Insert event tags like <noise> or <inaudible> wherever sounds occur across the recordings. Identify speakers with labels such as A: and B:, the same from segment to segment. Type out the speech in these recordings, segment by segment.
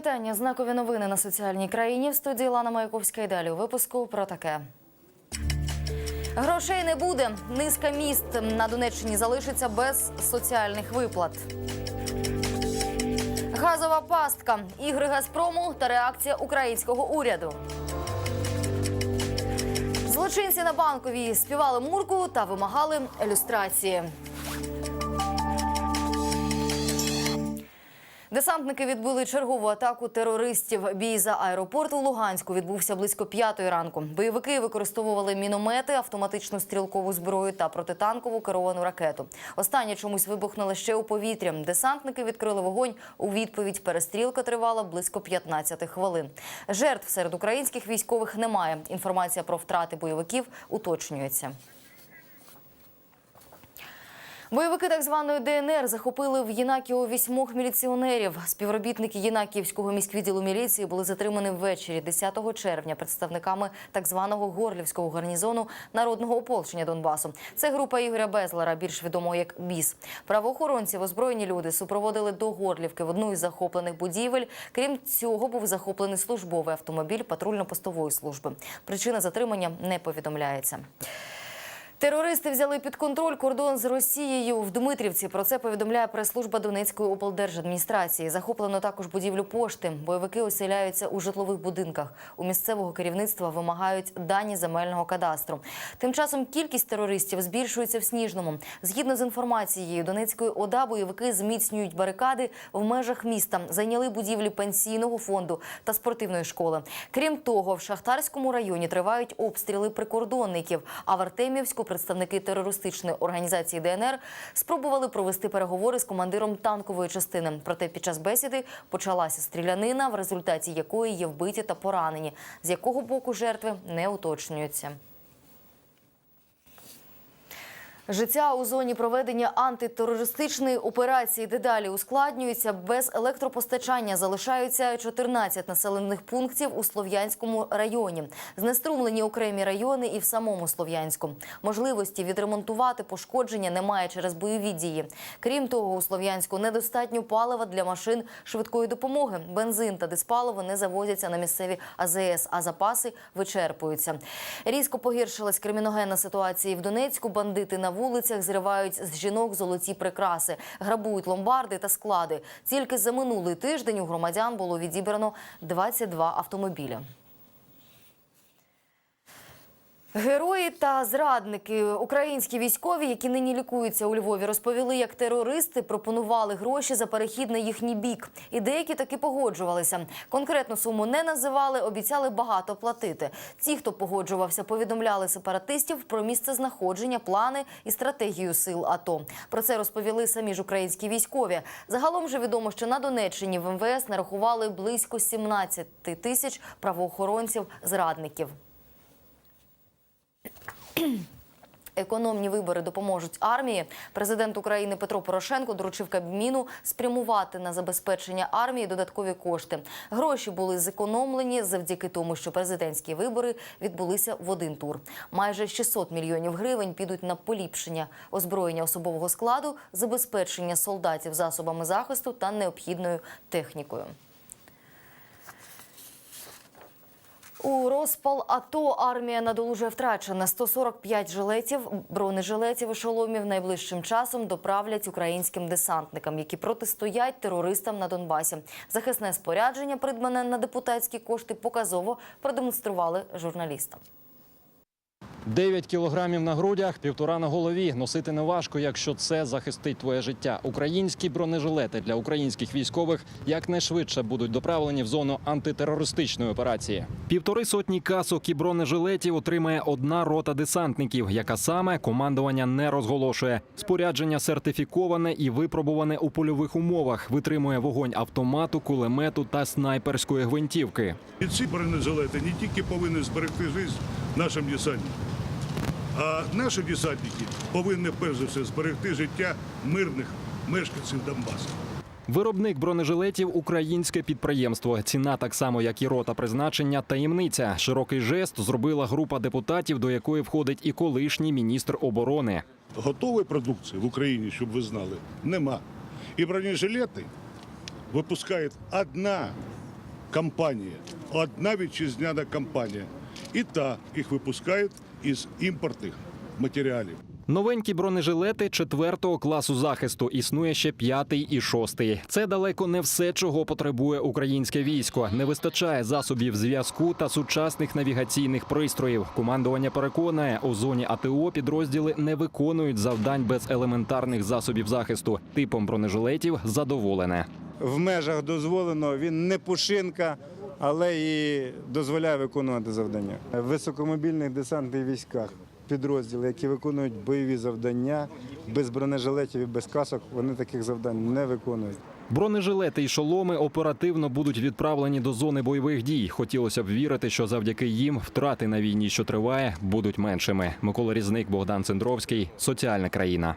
A: Вітання. Знакові новини на соціальній країні. В студії Лана Маяковська і далі у випуску про таке. Грошей не буде. Низка міст на Донеччині залишиться без соціальних виплат. Газова пастка, ігри Газпрому та реакція українського уряду. Злочинці на банковій співали мурку та вимагали ілюстрації. Десантники відбили чергову атаку терористів. Бій за аеропорт у Луганську відбувся близько п'ятої ранку. Бойовики використовували міномети, автоматичну стрілкову зброю та протитанкову керовану ракету. Останні чомусь вибухнули ще у повітрі. Десантники відкрили вогонь. У відповідь перестрілка тривала близько 15 хвилин. Жертв серед українських військових немає. Інформація про втрати бойовиків уточнюється. Бойовики так званої ДНР захопили в Єнакіо вісьмох міліціонерів. Співробітники Єнакіївського міськвідділу міліції були затримані ввечері 10 червня представниками так званого горлівського гарнізону народного ополчення Донбасу. Це група Ігоря Безлера, більш відомого як БІС. Правоохоронців озброєні люди супроводили до Горлівки в одну із захоплених будівель. Крім цього, був захоплений службовий автомобіль патрульно-постової служби. Причина затримання не повідомляється. Терористи взяли під контроль кордон з Росією в Дмитрівці. Про це повідомляє прес-служба Донецької облдержадміністрації. Захоплено також будівлю пошти. Бойовики оселяються у житлових будинках. У місцевого керівництва вимагають дані земельного кадастру. Тим часом кількість терористів збільшується в Сніжному. Згідно з інформацією Донецької ОДА, бойовики зміцнюють барикади в межах міста. Зайняли будівлі пенсійного фонду та спортивної школи. Крім того, в Шахтарському районі тривають обстріли прикордонників. А в Артемівську представники терористичної організації ДНР спробували провести переговори з командиром танкової частини. Проте під час бесіди почалася стрілянина, в результаті якої є вбиті та поранені. З якого боку жертви не уточнюється. Життя у зоні проведення антитерористичної операції дедалі ускладнюється. Без електропостачання залишаються 14 населених пунктів у Слов'янському районі. Знеструмлені окремі райони і в самому Слов'янську. Можливості відремонтувати пошкодження немає через бойові дії. Крім того, у Слов'янську недостатньо палива для машин швидкої допомоги. Бензин та диспаливо не завозяться на місцеві АЗС, а запаси вичерпуються. Різко погіршилась криміногенна ситуація в Донецьку. Бандити на вулицях зривають з жінок золоті прикраси, грабують ломбарди та склади. Тільки за минулий тиждень у громадян було відібрано 22 автомобіля. Герої та зрадники, українські військові, які нині лікуються у Львові, розповіли, як терористи пропонували гроші за перехід на їхній бік. І деякі таки погоджувалися. Конкретну суму не називали, обіцяли багато платити. Ті, хто погоджувався, повідомляли сепаратистів про місце знаходження, плани і стратегію сил АТО. Про це розповіли самі ж українські військові. Загалом же відомо, що на Донеччині в МВС нарахували близько 17 тисяч правоохоронців-зрадників. <clears throat> Економні вибори допоможуть армії. Президент України Петро Порошенко доручив Кабміну спрямувати на забезпечення армії додаткові кошти. Гроші були зекономлені завдяки тому, що президентські вибори відбулися в один тур. Майже 600 мільйонів гривень підуть на поліпшення озброєння особового складу, забезпечення солдатів засобами захисту та необхідною технікою. У розпал АТО армія надолужує втрачена 145 жилетів, бронежилетів і шоломів найближчим часом доправлять українським десантникам, які протистоять терористам на Донбасі. Захисне спорядження, придбане на депутатські кошти, показово продемонстрували журналістам.
B: 9 кілограмів на грудях, півтора на голові. Носити не важко, якщо це захистить твоє життя. Українські бронежилети для українських військових якнайшвидше будуть доправлені в зону антитерористичної операції. Півтори сотні касок і бронежилетів отримає одна рота десантників, яка саме командування не розголошує. Спорядження сертифіковане і випробуване у польових умовах. Витримує вогонь автомату, кулемету та снайперської гвинтівки.
C: І ці бронежилети не тільки повинні зберегти життя нашим десантникам, а наші десантники повинні перш за все зберегти життя мирних мешканців Донбасу.
B: Виробник бронежилетів українське підприємство. Ціна так само, як і рота призначення, таємниця. Широкий жест зробила група депутатів, до якої входить і колишній міністр оборони.
C: Готової продукції в Україні, щоб ви знали, нема. І бронежилети выпускает одна компания, одна вітчизняна компания. І та їх випускають із імпортних матеріалів.
B: Новенькі бронежилети четвертого класу захисту існує ще п'ятий і шостий. Це далеко не все, чого потребує українське військо. Не вистачає засобів зв'язку та сучасних навігаційних пристроїв. Командування переконає, у зоні АТО підрозділи не виконують завдань без елементарних засобів захисту. Типом бронежилетів задоволене.
D: в межах дозволеного. Він не пушинка, але і дозволяє виконувати завдання. В високомобільних десантних військах підрозділи, які виконують бойові завдання без бронежилетів і без касок, вони таких завдань не виконують.
B: Бронежилети і шоломи оперативно будуть відправлені до зони бойових дій. Хотілося б вірити, що завдяки їм втрати на війні, що триває, будуть меншими. Микола Різник, Богдан Цендровський, соціальна країна.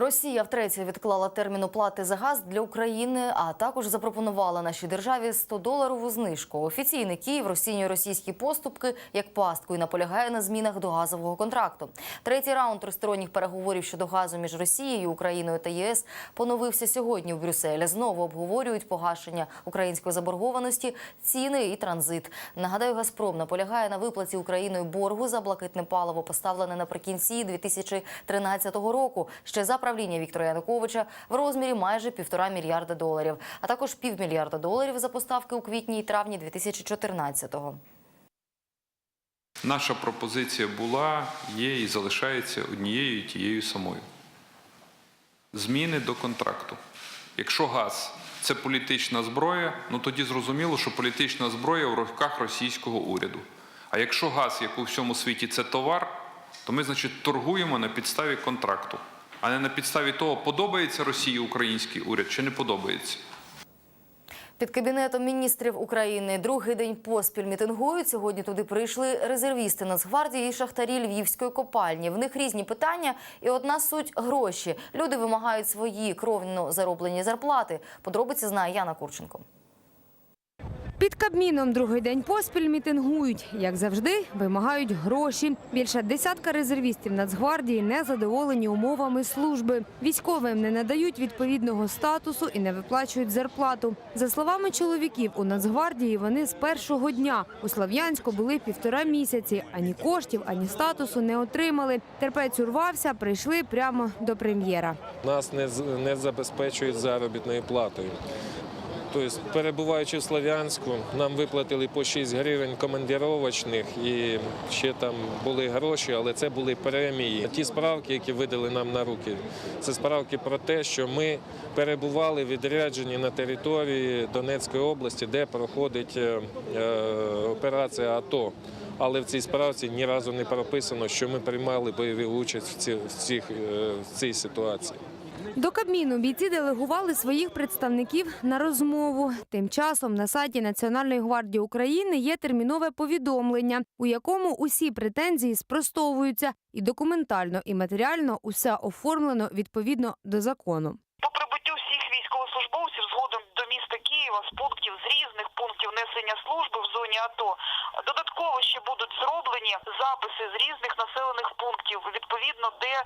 A: Росія втретє відклала термін оплати за газ для України, а також запропонувала нашій державі 100 доларову знижку. Офіційний Київ розцінює російські поступки як пастку і наполягає на змінах до газового контракту. Третій раунд тристоронніх переговорів щодо газу між Росією, Україною та ЄС поновився сьогодні в Брюсселі. Знову обговорюють погашення української заборгованості, ціни і транзит. Нагадаю, Газпром наполягає на виплаті Україною боргу за блакитне паливо, поставлене наприкінці 2013 року. Ще за правління Віктора Януковича в розмірі майже півтора мільярда доларів, а також півмільярда доларів за поставки у квітні і травні 2014-го.
E: Наша пропозиція була, є і залишається однією і тією самою. Зміни до контракту. Якщо газ це політична зброя, ну тоді зрозуміло, що політична зброя в руках російського уряду. А якщо газ, як у всьому світі, це товар, то ми, значить, торгуємо на підставі контракту, а не на підставі того, подобається Росії український уряд чи не подобається.
A: Під кабінетом міністрів України другий день поспіль мітингують. Сьогодні туди прийшли резервісти Нацгвардії і шахтарі Львівської копальні. В них різні питання, і одна суть гроші. Люди вимагають свої кровно зароблені зарплати. Подробиці знає Яна Курченко.
F: Під Кабміном другий день поспіль мітингують. Як завжди, вимагають гроші. Більше десятка резервістів Нацгвардії не задоволені умовами служби. Військовим не надають відповідного статусу і не виплачують зарплату. За словами чоловіків, у Нацгвардії вони з першого дня у Слов'янську були півтора місяці. Ані коштів, ані статусу не отримали. Терпець урвався, прийшли прямо до прем'єра.
G: нас не, не забезпечують заробітною платою. Тобто, перебуваючи в Слов'янську, нам виплатили по 6 гривень командировочних і ще там були гроші, але це були премії. Ті справки, які видали нам на руки, це справки про те, що ми перебували відряджені на території Донецької області, де проходить е, е, операція АТО. Але в цій справці ні разу не прописано, що ми приймали бойову участь в, ці, в, цих, е, в цій ситуації.
F: До Кабміну бійці делегували своїх представників на розмову. Тим часом на сайті Національної гвардії України є термінове повідомлення, у якому усі претензії спростовуються, і документально, і матеріально усе оформлено відповідно до закону.
H: По прибуттю всіх військовослужбовців згодом до міста Києва з пунктів з різних пунктів несення служби зоні АТО додатково ще будуть зроблені записи з різних населених пунктів, відповідно де е,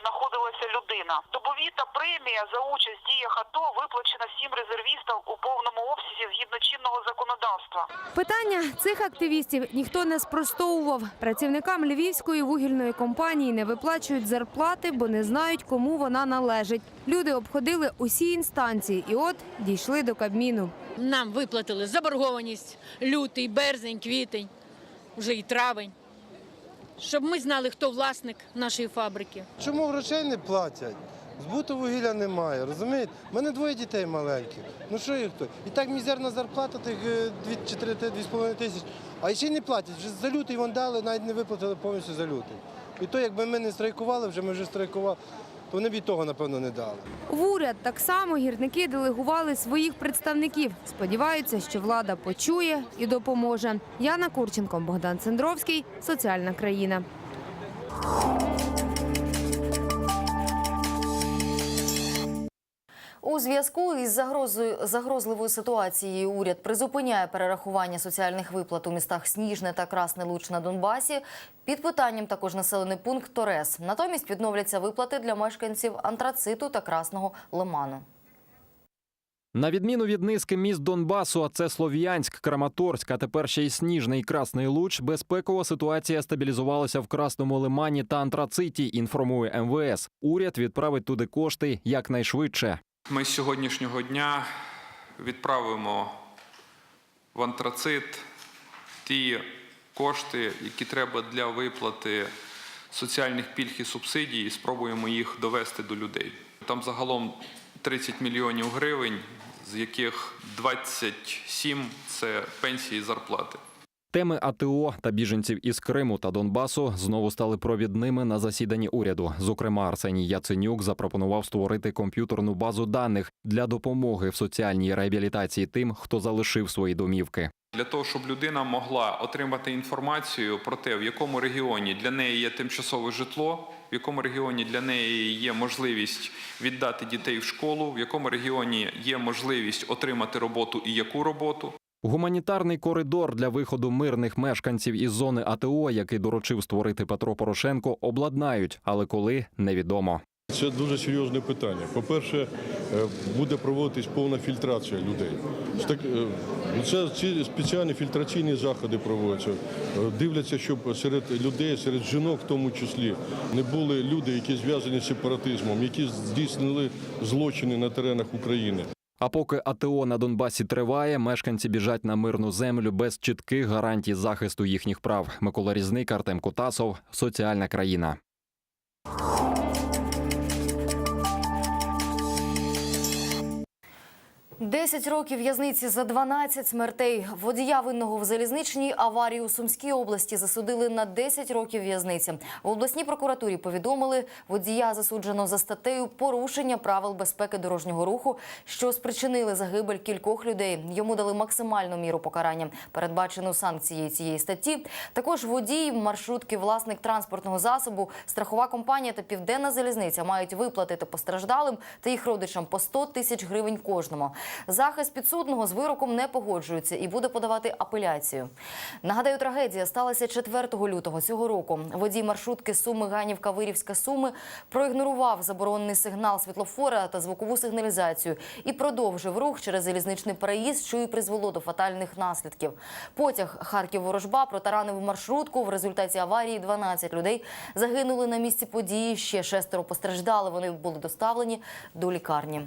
H: знаходилася людина. Добові та премія за участь в діях АТО виплачена всім резервістам у повному обсязі згідно чинного законодавства.
F: Питання цих активістів ніхто не спростовував. Працівникам львівської вугільної компанії не виплачують зарплати, бо не знають, кому вона належить. Люди обходили усі інстанції, і от дійшли до Кабміну.
I: Нам виплатили заборгованість лютий, березень, квітень, вже і травень, щоб ми знали, хто власник нашої фабрики.
J: Чому грошей не платять? Збуту вугілля немає, розумієте? У мене двоє дітей маленьких. Ну що їх то? І так мізерна зарплата, тих 2-4-2,5 тисяч, а ще й не платять. Вже за лютий вон дали, навіть не виплатили повністю за лютий. І то, якби ми не страйкували, вже ми вже страйкували, то вони б і того, напевно, не дали.
F: В уряд так само гірники делегували своїх представників. Сподіваються, що влада почує і допоможе. Яна Курченко, Богдан Цендровський, соціальна країна.
A: У зв'язку із загрозою загрозливою ситуацією уряд призупиняє перерахування соціальних виплат у містах Сніжне та Красне Луч на Донбасі. Під питанням також населений пункт Торес. Натомість відновляться виплати для мешканців Антрациту та Красного Лиману.
B: На відміну від низки міст Донбасу, а це Слов'янськ, Краматорськ, а тепер ще й Сніжний і Красний Луч, безпекова ситуація стабілізувалася в Красному Лимані та Антрациті, інформує МВС. Уряд відправить туди кошти якнайшвидше.
E: Ми з сьогоднішнього дня відправимо в антрацит ті кошти, які треба для виплати соціальних пільг і субсидій, і спробуємо їх довести до людей. Там загалом 30 мільйонів гривень, з яких 27 – це пенсії і зарплати.
B: Теми АТО та біженців із Криму та Донбасу знову стали провідними на засіданні уряду. Зокрема, Арсеній Яценюк запропонував створити комп'ютерну базу даних для допомоги в соціальній реабілітації тим, хто залишив свої домівки.
E: Для того, щоб людина могла отримати інформацію про те, в якому регіоні для неї є тимчасове житло, в якому регіоні для неї є можливість віддати дітей в школу, в якому регіоні є можливість отримати роботу і яку роботу.
B: Гуманітарний коридор для виходу мирних мешканців із зони АТО, який доручив створити Петро Порошенко, обладнають, але коли невідомо.
K: Це дуже серйозне питання. По-перше, е, буде проводитись повна фільтрація людей. Е, ну, Це ці спеціальні фільтраційні заходи проводяться. Е, Дивляться, щоб серед людей, серед жінок в тому числі, не були люди, які зв'язані з сепаратизмом, які здійснили злочини на теренах України.
B: А поки АТО на Донбасі триває, мешканці біжать на мирну землю без чітких гарантій захисту їхніх прав. Микола Різник, Артем Котасов, соціальна країна.
A: Десять років в'язниці за 12 смертей. Водія винного в залізничній аварії у Сумській області засудили на 10 років в'язниці. В обласній прокуратурі повідомили, водія засуджено за статтею порушення правил безпеки дорожнього руху, що спричинили загибель кількох людей. Йому дали максимальну міру покарання, передбачену санкцією цієї статті. Також водій, маршрутки, власник транспортного засобу, страхова компанія та південна залізниця мають виплатити постраждалим та їх родичам по 100 тисяч гривень кожному. Захист підсудного з вироком не погоджується і буде подавати апеляцію. Нагадаю, трагедія сталася 4 лютого цього року. Водій маршрутки Суми Ганівка Вирівська Суми проігнорував заборонений сигнал світлофора та звукову сигналізацію і продовжив рух через залізничний переїзд, що і призвело до фатальних наслідків. Потяг Харків-Ворожба протаранив маршрутку. В результаті аварії 12 людей загинули на місці події. Ще шестеро постраждали. Вони були доставлені до лікарні.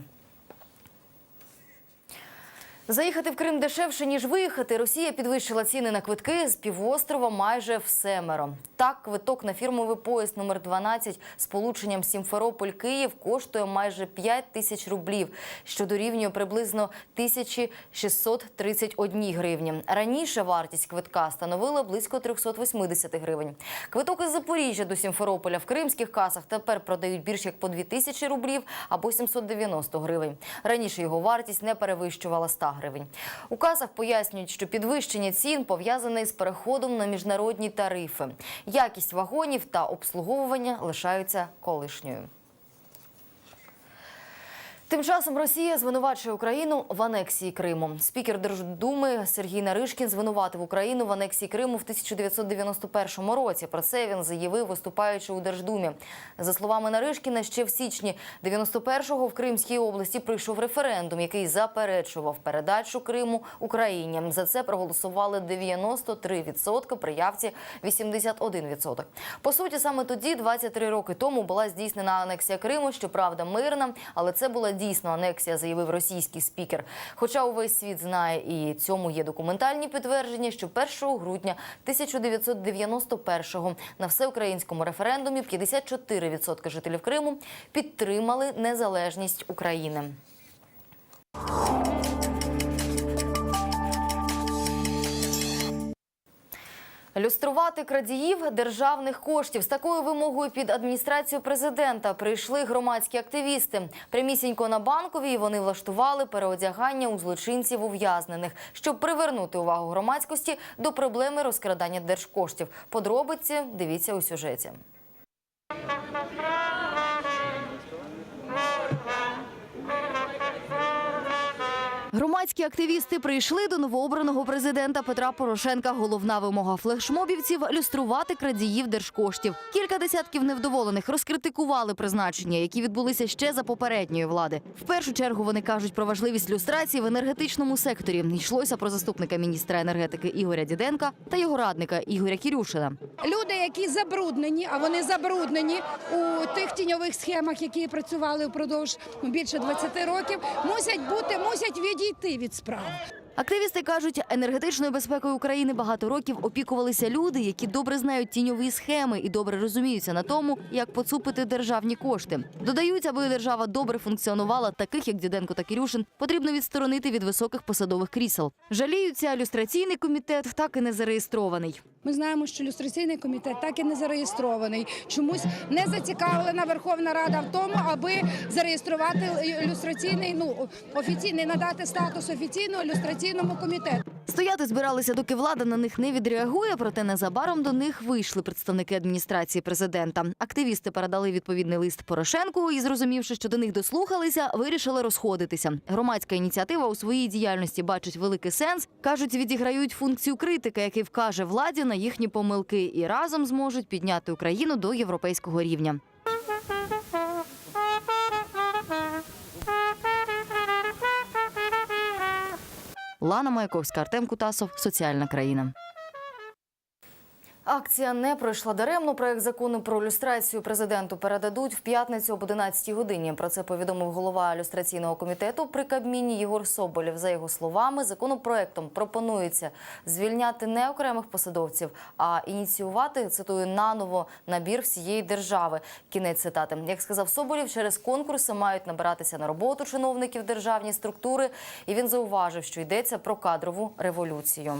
A: Заїхати в Крим дешевше, ніж виїхати. Росія підвищила ціни на квитки з півострова майже в семеро. Так, квиток на фірмовий поїзд номер 12 з полученням Сімферополь-Київ коштує майже 5 тисяч рублів, що дорівнює приблизно 1631 гривні. Раніше вартість квитка становила близько 380 гривень. Квиток із Запоріжжя до Сімферополя в кримських касах тепер продають більш як по 2 тисячі рублів або 790 гривень. Раніше його вартість не перевищувала 100 гривень. У касах пояснюють, що підвищення цін пов'язане з переходом на міжнародні тарифи. Якість вагонів та обслуговування лишаються колишньою. Тим часом Росія звинувачує Україну в анексії Криму. Спікер Держдуми Сергій Наришкін звинуватив Україну в анексії Криму в 1991 році. Про це він заявив, виступаючи у Держдумі. За словами Наришкіна, ще в січні 91-го в Кримській області прийшов референдум, який заперечував передачу Криму Україні. За це проголосували 93%, при явці 81%. По суті, саме тоді, 23 роки тому, була здійснена анексія Криму. Щоправда, мирна, але це була дійсно анексія, заявив російський спікер. Хоча увесь світ знає і цьому є документальні підтвердження, що 1 грудня 1991-го на всеукраїнському референдумі 54% жителів Криму підтримали незалежність України. Люструвати крадіїв державних коштів з такою вимогою під адміністрацію президента прийшли громадські активісти. Прямісінько на банковій вони влаштували переодягання у злочинців ув'язнених, щоб привернути увагу громадськості до проблеми розкрадання держкоштів. Подробиці дивіться у сюжеті. Громадські активісти прийшли до новообраного президента Петра Порошенка. Головна вимога флешмобівців люструвати крадіїв держкоштів. Кілька десятків невдоволених розкритикували призначення, які відбулися ще за попередньої влади. В першу чергу вони кажуть про важливість люстрації в енергетичному секторі. Йшлося про заступника міністра енергетики Ігоря Діденка та його радника Ігоря Кірюшина.
L: Люди, які забруднені, а вони забруднені у тих тіньових схемах, які працювали впродовж більше 20 років, мусять бути, мусять відійти від справ.
A: Активісти кажуть, енергетичною безпекою України багато років опікувалися люди, які добре знають тіньові схеми і добре розуміються на тому, як поцупити державні кошти. Додають, аби держава добре функціонувала, таких як Діденко та Кірюшин, потрібно відсторонити від високих посадових крісел. Жаліються, люстраційний комітет так і не зареєстрований.
L: Ми знаємо, що люстраційний комітет так і не зареєстрований. Чомусь не зацікавлена Верховна Рада в тому, аби зареєструвати люстраційний, ну офіційний надати статус офіційного люстраційному комітету.
A: Стояти збиралися, доки влада на них не відреагує, проте незабаром до них вийшли представники адміністрації президента. Активісти передали відповідний лист Порошенку і, зрозумівши, що до них дослухалися, вирішили розходитися. Громадська ініціатива у своїй діяльності бачить великий сенс. кажуть, відіграють функцію критика, який вкаже владі на їхні помилки, і разом зможуть підняти Україну до європейського рівня. Лана Маяковська, Артем Кутасов, Соціальна країна. Акція не пройшла даремно. Проект закону про люстрацію президенту передадуть в п'ятницю об 11 годині. Про це повідомив голова люстраційного комітету при Кабміні Єгор Соболєв. За його словами, законопроектом пропонується звільняти не окремих посадовців, а ініціювати цитую наново набір всієї держави. Кінець цитати. Як сказав Соболєв, через конкурси мають набиратися на роботу чиновників державні структури. І він зауважив, що йдеться про кадрову революцію.